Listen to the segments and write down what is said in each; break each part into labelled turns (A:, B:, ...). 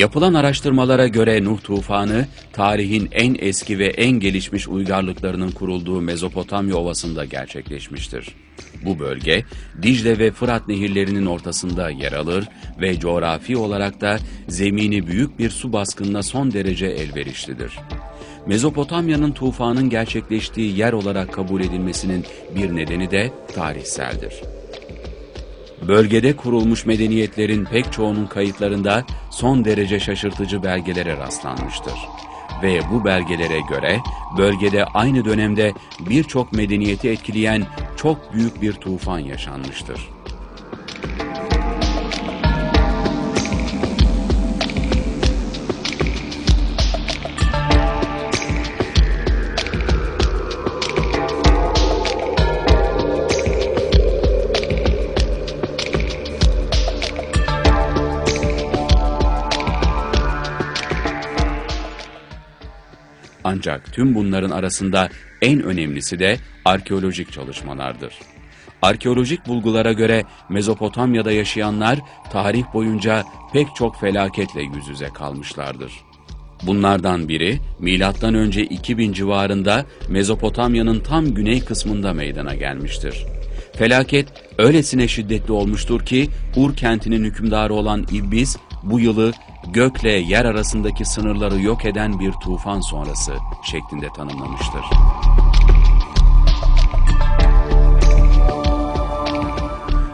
A: Yapılan araştırmalara göre Nuh tufanı, tarihin en eski ve en gelişmiş uygarlıklarının kurulduğu Mezopotamya Ovası'nda gerçekleşmiştir. Bu bölge, Dicle ve Fırat nehirlerinin ortasında yer alır ve coğrafi olarak da zemini büyük bir su baskınına son derece elverişlidir. Mezopotamya'nın tufanın gerçekleştiği yer olarak kabul edilmesinin bir nedeni de tarihseldir. Bölgede kurulmuş medeniyetlerin pek çoğunun kayıtlarında son derece şaşırtıcı belgelere rastlanmıştır. Ve bu belgelere göre bölgede aynı dönemde birçok medeniyeti etkileyen çok büyük bir tufan yaşanmıştır. Ancak tüm bunların arasında en önemlisi de arkeolojik çalışmalardır. Arkeolojik bulgulara göre Mezopotamya'da yaşayanlar tarih boyunca pek çok felaketle yüz yüze kalmışlardır. Bunlardan biri milattan önce 2000 civarında Mezopotamya'nın tam güney kısmında meydana gelmiştir. Felaket öylesine şiddetli olmuştur ki Ur kentinin hükümdarı olan İblis bu yılı gökle yer arasındaki sınırları yok eden bir tufan sonrası şeklinde tanımlamıştır.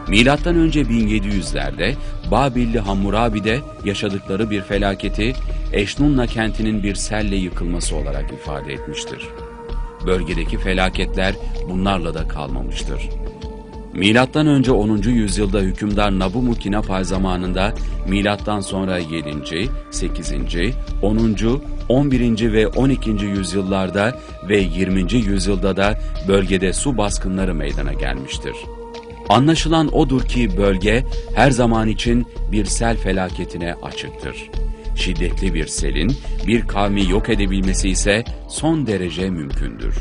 A: Milattan önce 1700'lerde Babilli Hammurabi'de yaşadıkları bir felaketi Eşnunna kentinin bir selle yıkılması olarak ifade etmiştir. Bölgedeki felaketler bunlarla da kalmamıştır. Milattan önce 10. yüzyılda hükümdar Nabumukinapai zamanında milattan sonra 7. 8. 10. 11. ve 12. yüzyıllarda ve 20. yüzyılda da bölgede su baskınları meydana gelmiştir. Anlaşılan odur ki bölge her zaman için bir sel felaketine açıktır. Şiddetli bir selin bir kavmi yok edebilmesi ise son derece mümkündür.